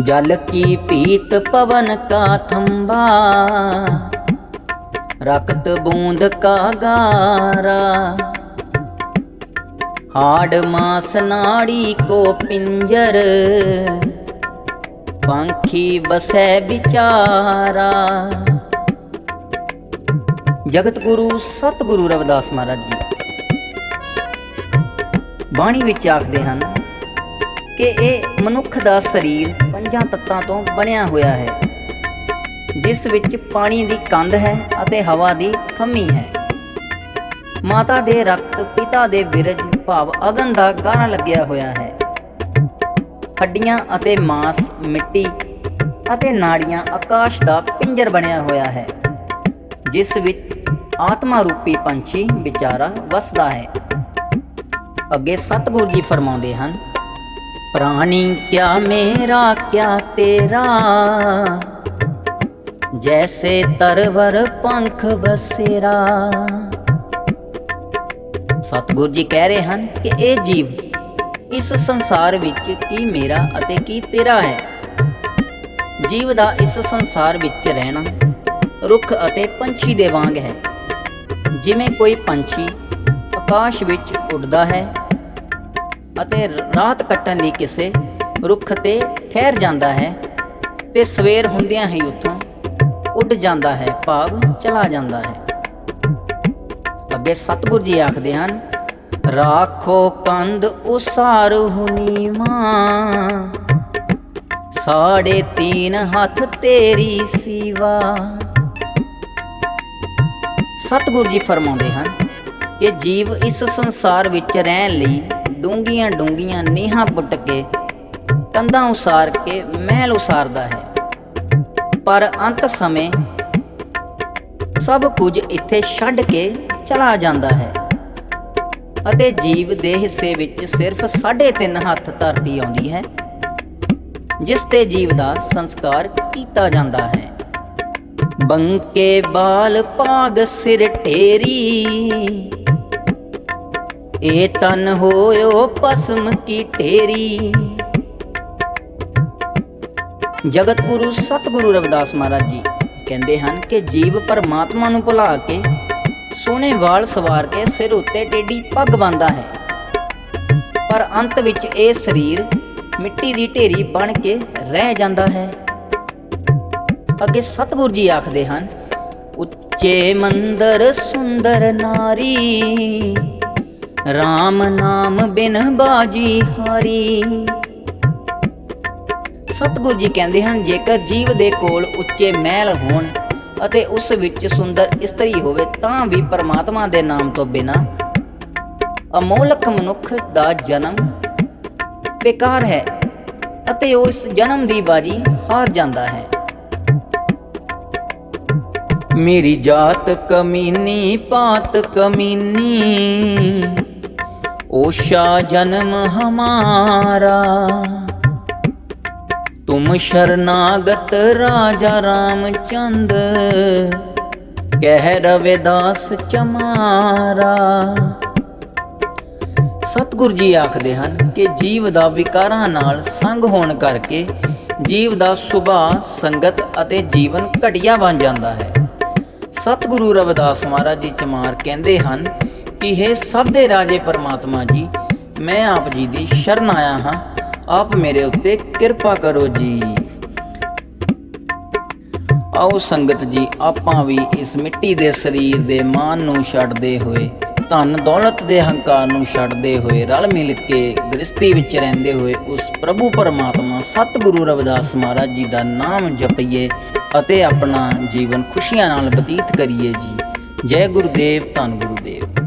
जल की पीत पवन का थंबा रक्त बूंद का गारा हाड मास नाड़ी को पिंजर पंखी बसै ਵਿਚਾਰਾ ਜਗਤ ਗੁਰੂ ਸਤਿਗੁਰੂ ਰਵਿਦਾਸ ਮਹਾਰਾਜ ਜੀ ਬਾਣੀ ਵਿੱਚ ਆਖਦੇ ਹਨ ਕਿ ਇਹ ਮਨੁੱਖ ਦਾ ਸਰੀਰ ਪੰਜਾਂ ਤੱਤਾਂ ਤੋਂ ਬਣਿਆ ਹੋਇਆ ਹੈ, ਜਿਸ ਵਿੱਚ ਪਾਣੀ ਦੀ ਕੰਧ ਹੈ ਅਤੇ ਹਵਾ ਦੀ ਥੰਮੀ ਹੈ। ਮਾਤਾ ਦੇ ਰਕਤ, ਪਿਤਾ ਦੇ ਵਿਰਜ ਭਾਵ ਅਗਨ ਦਾ ਗਾਣਾ ਲੱਗਿਆ ਹੋਇਆ ਹੈ। ਹੱਡੀਆਂ ਅਤੇ ਮਾਸ, ਮਿੱਟੀ ਅਤੇ ਨਾੜੀਆਂ ਆਕਾਸ਼ ਦਾ ਪਿੰਜਰ ਬਣਿਆ ਹੋਇਆ ਹੈ, ਜਿਸ ਵਿੱਚ ਆਤਮਾ ਰੂਪੀ ਪੰਛੀ, ਵਿਚਾਰਾ ਵਸਦਾ ਹੈ। ਅੱਗੇ ਸਤਿਗੁਰੂ ਜੀ ਫਰਮਾਉਂਦੇ ਹਨ ਪ੍ਰਾਣੀ ਕਿਆ ਮੇਰਾ ਕਿਆ ਤੇਰਾ ਜੈਸੇ ਤਰਵਰ ਪੰਖ ਬਸੇਰਾ ਸਤਿਗੁਰੂ ਜੀ ਕਹਿ ਰਹੇ ਹਨ ਕਿ ਇਹ ਜੀਵ ਇਸ ਸੰਸਾਰ ਵਿੱਚ ਕੀ ਮੇਰਾ ਅਤੇ ਕੀ ਤੇਰਾ ਹੈ ਜੀਵ ਦਾ ਇਸ ਸੰਸਾਰ ਵਿੱਚ ਰਹਿਣਾ ਰੁੱਖ ਅਤੇ ਪੰਛੀ ਦੇ ਵਾਂਗ ਹੈ ਜਿਵੇਂ ਕੋਈ ਪੰਛੀ ਆਕਾਸ਼ ਵਿੱਚ ਉੱਡਦਾ ਹੈ ਅਤੇ ਰਾਤ ਕੱਟਣ ਲਈ ਕਿਸੇ ਰੁੱਖ ਤੇ ਠਹਿਰ ਜਾਂਦਾ ਹੈ ਤੇ ਸਵੇਰ ਹੁੰਦਿਆਂ ਹੀ ਉੱਥੋਂ ਉੱਡ ਜਾਂਦਾ ਹੈ ਭਾਵ ਚਲਾ ਜਾਂਦਾ ਹੈ। ਅੱਗੇ ਸਤਿਗੁਰੂ ਜੀ ਆਖਦੇ ਹਨ, ਰਾਖੋ ਕੰਦ ਉਸਾਰ ਹੁਨੀ ਮਾਂ, ਸਾੜੇ ਤੀਨ ਹੱਥ ਤੇਰੀ ਸਿਵਾ। ਸਤਿਗੁਰੂ ਜੀ ਫਰਮਾਉਂਦੇ ਹਨ ਕਿ ਜੀਵ ਇਸ ਸੰਸਾਰ ਵਿੱਚ ਰਹਿਣ ਲਈ ਡੂੰਗੀਆਂ ਡੂੰਗੀਆਂ ਨੀਹਾਂ ਪੁੱਟ ਕੇ ਕੰਧਾਂ ਉਸਾਰ ਕੇ ਮਹਿਲ ਉਸਾਰਦਾ ਹੈ। ਪਰ ਅੰਤ ਸਮੇਂ ਸਭ ਕੁਝ ਇੱਥੇ ਛੱਡ ਕੇ ਚਲਾ ਜਾਂਦਾ ਹੈ ਅਤੇ ਜੀਵ ਦੇ ਹਿੱਸੇ ਵਿੱਚ ਸਿਰਫ 3.5 ਹੱਥ ਧਰਤੀ ਆਉਂਦੀ ਹੈ, ਜਿਸ ਤੇ ਜੀਵ ਦਾ ਸੰਸਕਾਰ ਕੀਤਾ ਜਾਂਦਾ ਹੈ। ਬੰਕੇ ਬਾਲ ਪਾਗ ਸਿਰ ਢੇਰੀ ਏ ਤਨ ਹੋਇਓ ਪਸਮ ਕੀ ਢੇਰੀ। ਜਗਤ ਗੁਰੂ ਸਤਿਗੁਰੂ ਰਵਿਦਾਸ ਮਹਾਰਾਜ ਜੀ ਕਹਿੰਦੇ ਹਨ ਕਿ ਜੀਵ ਪਰਮਾਤਮਾ ਨੂੰ ਭੁਲਾ ਕੇ ਸੋਹਣੇ ਵਾਲ ਸਵਾਰ ਕੇ ਸਿਰ ਉੱਤੇ ਟੇਢੀ ਪੱਗ ਬੰਨਦਾ ਹੈ। ਪਰ ਅੰਤ ਵਿੱਚ ਇਹ ਸਰੀਰ ਮਿੱਟੀ ਦੀ ਢੇਰੀ ਬਣ ਕੇ ਰਹਿ ਜਾਂਦਾ ਹੈ। ਅੱਗੇ ਸਤਿਗੁਰੂ ਜੀ ਆਖਦੇ ਹਨ, ਉੱਚੇ ਮੰਦਰ ਸੁੰਦਰ ਨਾਰੀ। RAM ਨਾਮ ਬਿਨ ਬਾਜੀ ਹਾਰੀ। ਸਤਿਗੁਰੂ ਜੀ ਕਹਿੰਦੇ ਹਨ, ਜੇਕਰ ਜੀਵ ਦੇ ਕੋਲ ਉੱਚੇ ਮਹਿਲ ਹੋਣ ਅਤੇ ਉਸ ਵਿੱਚ ਸੁੰਦਰ ਇਸਤਰੀ ਹੋਵੇ, ਤਾਂ ਵੀ ਪਰਮਾਤਮਾ ਦੇ ਨਾਮ ਤੋਂ ਬਿਨਾ ਅਮੋਲਕ ਮਨੁੱਖ ਦਾ ਜਨਮ ਬੇਕਾਰ ਹੈ ਅਤੇ ਉਹ ਇਸ ਜਨਮ ਦੀ ਬਾਜੀ ਹਾਰ ਜਾਂਦਾ ਹੈ। ਮੇਰੀ ਜਾਤ ਕਮੀਨੀ, ਪਾਤ ਕਮੀਨੀ। ਓਸ਼ਾ ਜਨਮ ਹਮਾਰਾ। ਤੁਮ ਸ਼ਰਨਾਗਤ ਰਾਜਾ ਰਾਮਚੰਦ, ਕਹਿ ਰਵਿਦਾਸ ਚਮਾਰਾ। ਸਤਿਗੁਰੂ ਜੀ ਆਖਦੇ ਹਨ ਕਿ ਜੀਵ ਦਾ ਵਿਕਾਰਾਂ ਨਾਲ ਸੰਗ ਹੋਣ ਕਰਕੇ ਜੀਵ ਦਾ ਸੁਭਾਅ, ਸੰਗਤ ਅਤੇ ਜੀਵਨ ਘਟੀਆ ਬਣ ਜਾਂਦਾ ਹੈ। ਸਤਿਗੁਰੂ ਰਵਿਦਾਸ ਮਹਾਰਾਜ ਜੀ ਚਮਾਰ ਕਹਿੰਦੇ ਹਨ ਕਿ हे ਸਭ ਦੇ ਰਾਜੇ ਪਰਮਾਤਮਾ ਜੀ, ਮੈਂ ਆਪ ਜੀ ਦੀ ਸ਼ਰਨ ਆਇਆ ਹਾਂ। ਆਪ ਮੇਰੇ ਉੱਤੇ ਕਿਰਪਾ ਕਰੋ ਜੀ। ਆਓ ਸੰਗਤ ਜੀ, ਆਪਾਂ ਵੀ ਇਸ ਮਿੱਟੀ ਦੇ ਸਰੀਰ ਦੇ ਮਾਨ ਨੂੰ ਛੱਡਦੇ ਹੋਏ, ਧਨ, ਦੌਲਤ ਦੇ ਹੰਕਾਰ ਨੂੰ ਛੱਡਦੇ ਹੋਏ, ਰਲ ਮਿਲ ਕੇ ਗ੍ਰਸਤੀ ਵਿੱਚ ਰਹਿੰਦੇ ਹੋਏ, ਉਸ ਪ੍ਰਭੂ ਪਰਮਾਤਮਾ, ਸਤਿਗੁਰੂ ਰਵਿਦਾਸ ਮਹਾਰਾਜ ਜੀ ਦਾ ਨਾਮ ਜਪਈਏ ਅਤੇ ਆਪਣਾ ਜੀਵਨ ਖੁਸ਼ੀਆਂ ਨਾਲ ਬਤੀਤ ਕਰੀਏ ਜੀ। ਜੈ ਗੁਰਦੇਵ, ਧੰਨ ਗੁਰੂਦੇਵ।